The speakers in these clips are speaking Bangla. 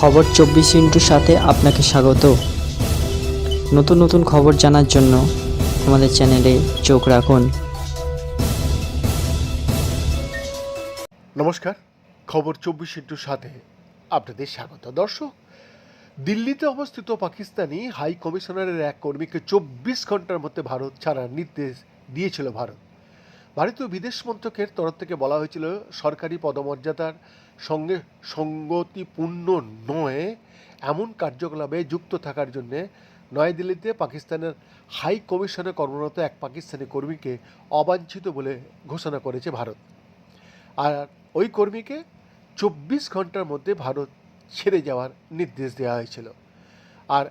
খবর চব্বিশ ইন্টুর সাথে আপনাকে স্বাগত। নতুন নতুন খবর জানার জন্য আমাদের চ্যানেলে চোখ রাখুন। নমস্কার, খবর চব্বিশ ইন্টুর সাথে আপনাদের স্বাগত। দর্শক, দিল্লিতে অবস্থিত পাকিস্তানি হাই কমিশনারের এক কর্মীকে চব্বিশ ঘণ্টার মধ্যে ভারত ছাড়ার নির্দেশ দিয়েছিল ভারত। ভারতীয় বিদেশ মন্ত্রকের তরফ থেকে বলা হয়েছিল, সরকারি পদমর্যাদার সঙ্গে সঙ্গতিপূর্ণ নয়, এমন কার্যকলাপে যুক্ত থাকার জন্যে নয়াদিল্লিতে পাকিস্তানের হাই কমিশনে কর্মরত এক পাকিস্তানি কর্মীকে অবাঞ্ছিত বলে ঘোষণা করেছে ভারত। আর ওই কর্মীকে চব্বিশ ঘণ্টার মধ্যে ভারত ছেড়ে যাওয়ার নির্দেশ দেওয়া হয়েছিল। আর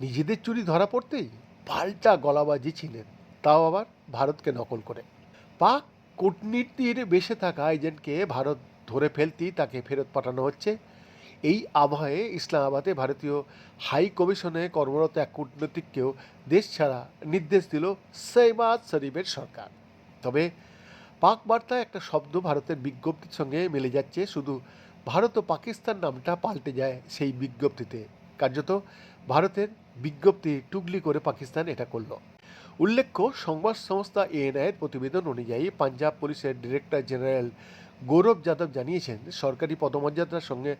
নিজেদের চুরি ধরা পড়তেই পাল্টা গলাবাজি ছিলেন, তাও আবার ভারতকে নকল করে। পাক কূটনীতির বেশে থাকা এজেন্টকে ভারত ধরে ফেলতেই তাকে ফেরত পাঠানো হচ্ছে। এই আবহে ইসলামাবাদে ভারতীয় হাই কমিশনে কর্মরত এক কূটনীতিককেও দেশ ছাড়া নির্দেশ দিল সৈমাদ শরীফের সরকার। তবে পাক বার্তায় একটা শব্দ ভারতের বিজ্ঞপ্তির সঙ্গে মিলে যাচ্ছে, শুধু ভারত ও পাকিস্তান নামটা পাল্টে যায় সেই বিজ্ঞপ্তিতে। কার্যত ভারতের বিজ্ঞপ্তি টুগলি করে পাকিস্তান এটা করল। উল্লেখ্য, সংবাদ সংস্থা এএনআইয়ের প্রতিবেদন অনুযায়ী পাঞ্জাব পুলিশের ডিরেক্টর জেনারেল গৌরব যাদব জানিয়েছেন, সরকারি পদমর্যাদার সঙ্গে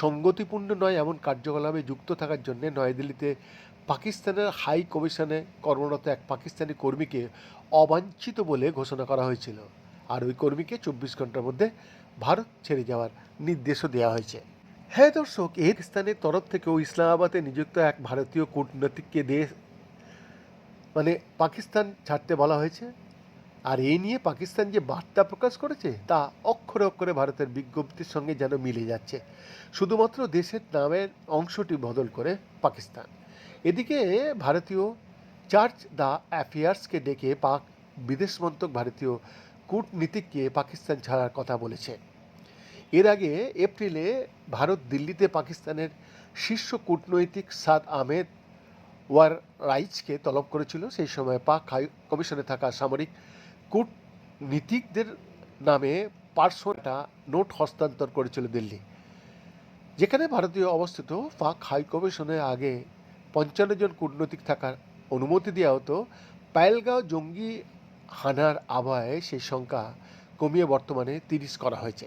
সঙ্গতিপূর্ণ নয় এমন কার্যকলাপে যুক্ত থাকার জন্য নয়াদিল্লিতে পাকিস্তানের হাই কমিশনে কর্মরত এক পাকিস্তানি কর্মীকে অবাঞ্ছিত বলে ঘোষণা করা হয়েছিল। আর ওই কর্মীকে চব্বিশ ঘণ্টার মধ্যে ভারত ছেড়ে যাওয়ার নির্দেশও দেওয়া হয়েছে। হ্যাঁ দর্শক এই পাকিস্তানের তরফ থেকেও ইসলামাবাদে নিযুক্ত এক ভারতীয় কূটনীতিককে দেশ মানে পাকিস্তান ছাড়তে বলা হয়েছে। আর এই নিয়ে পাকিস্তান যে বার্তা প্রকাশ করেছে, তা অক্ষরে অক্ষরে ভারতের বিজ্ঞপ্তির সঙ্গে যেন মিলে যাচ্ছে। শুধুমাত্র দেশের নামের অংশটি বদল করে পাকিস্তান। এদিকে ভারতীয় চার্চ দ্য অ্যাফেয়ার্সকে ডেকে পাক বিদেশ মন্ত্রক ভারতীয় কূটনীতিককে পাকিস্তান ছাড়ার কথা বলেছে। এর আগে এপ্রিলে ভারত দিল্লিতে পাকিস্তানের শীর্ষ কূটনৈতিক সাদ আহমেদ ওয়ার রাইজকে তলব করেছিল। সেই সময় পাক হাই কমিশনে থাকা সামরিক কূটনীতিকদের নামে পার্সোটা নোট হস্তান্তর করেছিল দিল্লি, যেখানে ভারতীয় অবস্থিত পাক হাই কমিশনে আগে পঞ্চান্ন জন কূটনৈতিক থাকার অনুমতি দেওয়া হতো। পায়েলগাঁও জঙ্গি হানার আবহাওয়ায় সেই সংখ্যা কমিয়ে বর্তমানে তিরিশ করা হয়েছে।